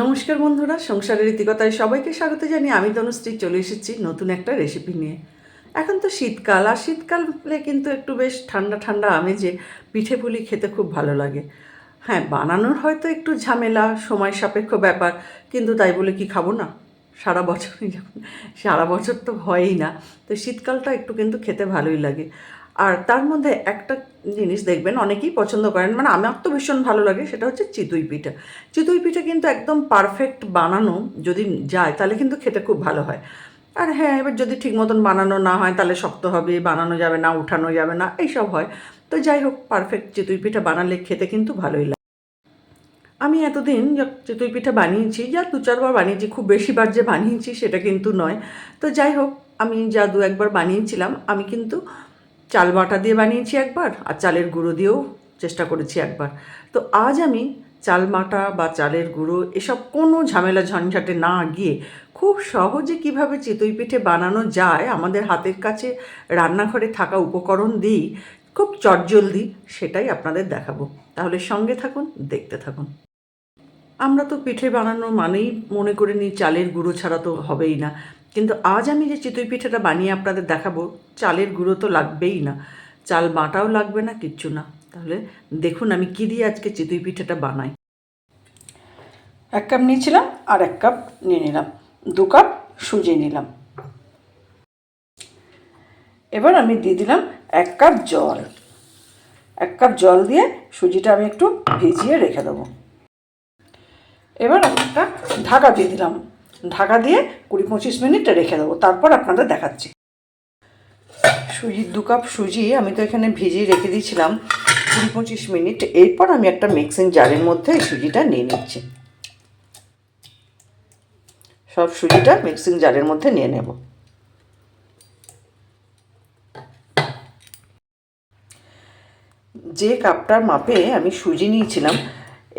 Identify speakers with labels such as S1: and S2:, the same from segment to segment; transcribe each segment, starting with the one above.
S1: নমস্কার বন্ধুরা, সংসারের রীতিকতায় সবাইকে স্বাগত জানিয়ে আমি তনুশ্রী চলে এসেছি নতুন একটা রেসিপি নিয়ে। এখন তো শীতকাল, আর শীতকালে কিন্তু একটু বেশ ঠান্ডা ঠান্ডা আমেজে পিঠে পুলি খেতে খুব ভালো লাগে। হ্যাঁ বানানোর হয়তো একটু ঝামেলা, সময় সাপেক্ষ ব্যাপার, কিন্তু তাই বলে কি খাব না? সারা বছরই সারা বছর তো হয়ই না। তো শীতকালটা একটু কিন্তু খেতে ভালোই লাগে। আর তার মধ্যে একটা জিনিস দেখবেন, অনেকেই পছন্দ করেন মানে আমার তো ভীষণ ভালো লাগে, সেটা হচ্ছে চিতই পিঠা। চিতই পিঠা কিন্তু একদম পারফেক্ট বানানো যদি যায়, তাহলে কিন্তু খেতে খুব ভালো হয়। আর হ্যাঁ এবার যদি ঠিক মতন বানানো না হয়, তাহলে শক্ত হবে, বানানো যাবে না, উঠানো যাবে না, এইসব হয়। তো যাই হোক পারফেক্ট চিতই পিঠা বানালে খেতে কিন্তু ভালোই লাগে। আমি এতদিন চিতই পিঠা বানিয়েছি, যা দু চারবার বানিয়েছি, খুব বেশিবার যে বানিয়েছি, সেটা কিন্তু নয়। তো যাই হোক, আমি যা দু একবার বানিয়েছিলাম, আমি কিন্তু চাল বাটা দিয়ে বানিয়েছি একবার, আর চালের গুঁড়ো দিয়েও চেষ্টা করেছি একবার। তো আজ আমি চাল মাটা বা চালের গুঁড়ো এসব কোনো ঝামেলা ঝঞ্ঝাটে না গিয়ে খুব সহজে কীভাবে চিতই পিঠে বানানো যায়, আমাদের হাতের কাছে রান্নাঘরে থাকা উপকরণ দিয়েই খুব চটজলদি সেটাই আপনাদের দেখাবো। তাহলে সঙ্গে থাকুন, দেখতে থাকুন। আমরা তো পিঠে বানানো মানেই মনে করে নিই, চালের গুঁড়ো ছাড়া তো হবেই না। কিন্তু আজ আমি যে চিতই পিঠাটা বানিয়ে আপনাদের দেখাবো, চালের গুঁড়ো তো লাগবেই না। চাল বাটাও লাগবে না, কিচ্ছু না। তাহলে দেখুন আমি কী দিয়ে আজকে চিতই পিঠাটা বানাই। এক কাপ নিয়েছিলাম আর এক কাপ নিয়ে নিলাম। দু কাপ সুজি নিলাম। এবার আমি দিয়ে দিলাম এক কাপ জল। এক কাপ জল দিয়ে সুজিটা আমি একটু ভিজিয়ে রেখে দেবো। এবার আমি একটা ঢাকা দিয়ে দিলাম। ঢাকা দিয়ে কুড়ি পঁচিশ মিনিট রেখে দেবো, তারপর আপনাদের দেখাচ্ছি। সুজির দু কাপ সুজি আমি তো এখানে ভিজিয়ে রেখে দিয়েছিলাম কুড়ি পঁচিশ মিনিট, এরপর আমি একটা মিক্সিং জারের মধ্যে এই সুজিটা নিয়ে নিচ্ছি। সব সুজিটা মিক্সিং জারের মধ্যে নিয়ে নেব। যে কাপটার মাপে আমি সুজি নিয়েছিলাম,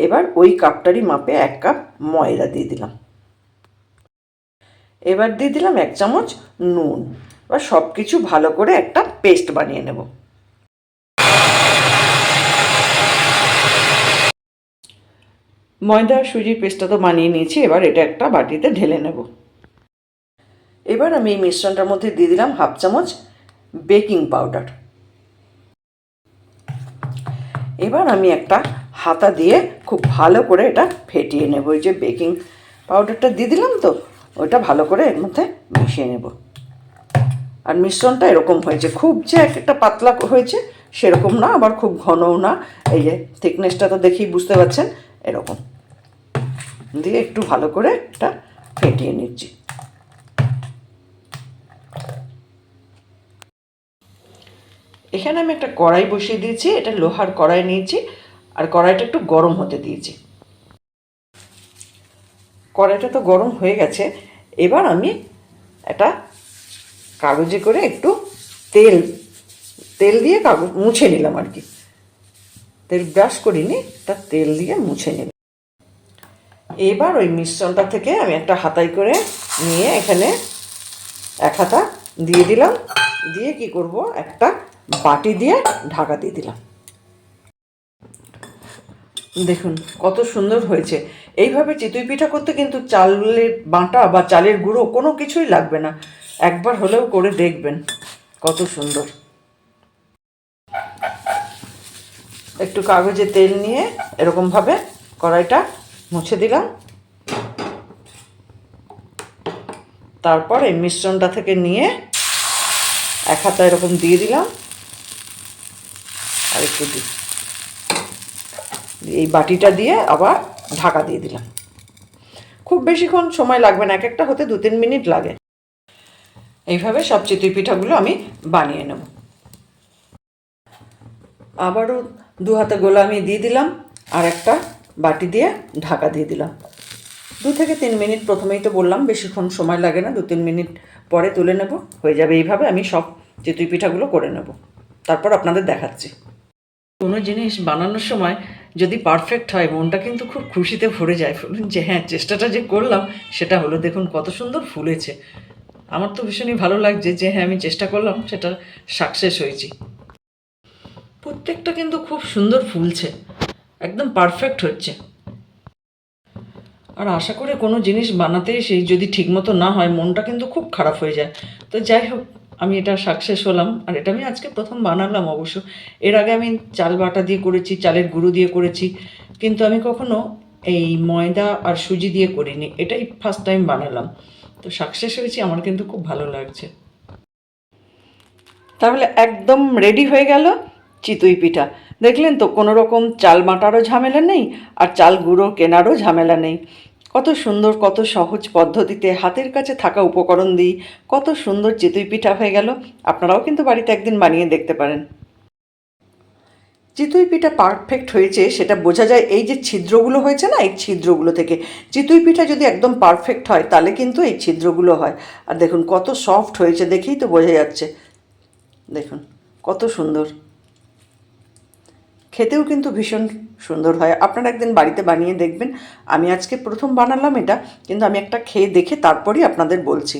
S1: এবার ওই কাপটারই মাপে এক কাপ ময়দা দিয়ে দিলাম। এবার দিয়ে দিলাম এক চামচ নুন। এবার সব কিছু ভালো করে একটা পেস্ট বানিয়ে নেব। ময়দা আর সুজির পেস্টটা তো বানিয়ে নিয়েছি, এবার এটা একটা বাটিতে ঢেলে নেব। এবার আমি এই মিশ্রণটার মধ্যে দিয়ে দিলাম হাফ চামচ বেকিং পাউডার। এবার আমি একটা হাতা দিয়ে খুব ভালো করে এটা ফেটিয়ে নেব। যে বেকিং পাউডারটা দিয়ে দিলাম তো ওইটা ভালো করে এর মধ্যে মিশিয়ে নেব। আর মিশ্রণটা এরকম হয়েছে, খুব যে একটা পাতলা হয়েছে সেরকম না, আবার খুব ঘনও না। এই যে থিকনেসটা তো দেখেই বুঝতে পারছেন, এরকম। দিয়ে একটু ভালো করে এটা ফেটিয়ে নিচ্ছি। এখানে আমি একটা কড়াই বসিয়ে দিয়েছি, এটা লোহার কড়াই নিয়েছি, আর কড়াইটা একটু গরম হতে দিয়েছি। কড়াইটা তো গরম হয়ে গেছে। এবার আমি একটা কাগজে করে একটু তেল তেল দিয়ে কাগজ মুছে নিলাম আর কি। তেল ব্রাশ করিনি তা তেল দিয়ে মুছে নিলাম। এবার ওই মিশ্রণটা থেকে আমি একটা হাতাই করে নিয়ে এখানে এক হাতা দিয়ে দিলাম। দিয়ে কি করব? একটা বাটি দিয়ে ঢাকা দিয়ে দিলাম। দেখুন, কত সুন্দর হয়েছে। এইভাবে চিতই পিঠা করতে কিন্তু চালের বাটা বা চালের গুঁড়ো কোনো কিছুই লাগবে না। একবার হলেও করে দেখবেন, কত সুন্দর। একটু কাগজে তেল নিয়ে এরকমভাবে কড়াইটা মুছে দিলাম। তারপর এই মিশ্রণটা থেকে নিয়ে এক হাতা এরকম দিয়ে দিলাম। আর একটু দিই। বাটিটা দিয়ে আবার ঢাকা দিয়ে দিলাম। খুব বেশিক্ষণ সময় লাগবে না এক একটা হতে দু তিন মিনিট লাগে। এইভাবে সব চিতই পিঠাগুলো আমি বানিয়ে নেব। আবারও দু হাতে গোলা আমি দিয়ে দিলাম আর একটা বাটি দিয়ে ঢাকা দিয়ে দিলাম। দু থেকে তিন মিনিট প্রথমেই তো বললাম, বেশিক্ষণ সময় লাগে না, দু তিন মিনিট পরে তুলে নেব। হয়ে যাবে এইভাবে আমি সব চিতই পিঠাগুলো করে নেব। তারপর আপনাদের দেখাচ্ছি। কোনো জিনিস বানানোর সময় যদি পারফেক্ট হয়, মনটা কিন্তু খুব খুশিতে ভরে যায়। যে হ্যাঁ চেষ্টাটা যে করলাম, সেটা হলো দেখুন কত সুন্দর ফুলেছে। আমার তো ভীষণই ভালো লাগছে যে হ্যাঁ আমি চেষ্টা করলাম, সেটা সাকসেস হয়েছি। প্রত্যেকটা কিন্তু খুব সুন্দর ফুলছে, একদম পারফেক্ট হচ্ছে। আর আশা করে কোনো জিনিস বানাতে সেই যদি ঠিকমতো না হয়, মনটা কিন্তু খুব খারাপ হয়ে যায়। তো যাই হোক আমি এটা সাকসেস হলাম, আর এটা আমি আজকে প্রথম বানালাম অবশ্য। এর আগে আমি চাল বাটা দিয়ে করেছি, চালের গুঁড়ো দিয়ে করেছি, কিন্তু আমি কখনো এই ময়দা আর সুজি দিয়ে করিনি, এটাই ফার্স্ট টাইম বানালাম। তো সাকসেস হয়েছি, আমার কিন্তু খুব ভালো লাগছে। তাহলে একদম রেডি হয়ে গেল চিতই পিঠা। দেখলেন তো, কোনো রকম চাল বাটারও ঝামেলা নেই, আর চাল গুঁড়ো কেনারও ঝামেলা নেই। কত সুন্দর, কত সহজ পদ্ধতিতে হাতের কাছে থাকা উপকরণ দিই, কত সুন্দর চিতই পিঠা হয়ে গেল, আপনারাও কিন্তু বাড়িতে একদিন বানিয়ে দেখতে পারেন। চিতই পিঠা পারফেক্ট হয়েছে, সেটা বোঝা যায় এই যে ছিদ্রগুলো হয়েছে না, এই ছিদ্রগুলো থেকে। চিতই পিঠা যদি একদম পারফেক্ট হয়, তাহলে কিন্তু এই ছিদ্রগুলো হয়। আর দেখুন, কত সফট হয়েছে দেখেই তো বোঝা যাচ্ছে। দেখুন, কত সুন্দর। খেতেও কিন্তু ভীষণ সুন্দর হয়। আপনারা একদিন বাড়িতে বানিয়ে দেখবেন। আমি আজকে প্রথম বানালাম এটা, কিন্তু আমি একটা খেয়ে দেখে তারপরই আপনাদের বলছি।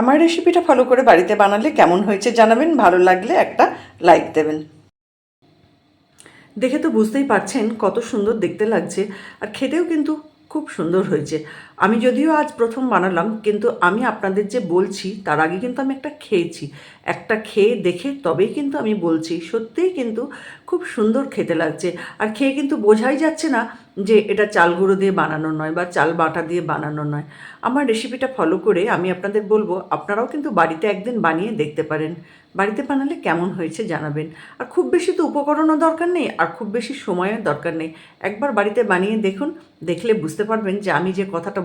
S1: আমার রেসিপিটা ফলো করে বাড়িতে বানালে কেমন হয়েছে জানাবেন, ভালো লাগলে একটা লাইক দেবেন। দেখে তো বুঝতেই পারছেন কত সুন্দর দেখতে লাগছে, আর খেতেও কিন্তু খুব সুন্দর হয়েছে। আমি যদিও আজ প্রথম বানালাম, কিন্তু আমি আপনাদের যে বলছি, তার আগে কিন্তু আমি একটা খেয়েছি। একটা খেয়ে দেখে তবেই কিন্তু আমি বলছি, সত্যিই কিন্তু খুব সুন্দর খেতে লাগছে। আর খেয়ে কিন্তু বোঝাই যাচ্ছে না যে এটা চাল গুঁড়ো দিয়ে বানানো নয় বা চাল বাটা দিয়ে বানানো নয়। আমার রেসিপিটা ফলো করে আমি আপনাদের বলব, আপনারাও কিন্তু বাড়িতে একদিন বানিয়ে দেখতে পারেন। বাড়িতে বানালে কেমন হয়েছে জানাবেন। আর খুব বেশি তো উপকরণও দরকার নেই, আর খুব বেশি সময়ের দরকার নেই। একবার বাড়িতে বানিয়ে দেখুন, দেখলে বুঝতে পারবেন যে আমি যে কথাটা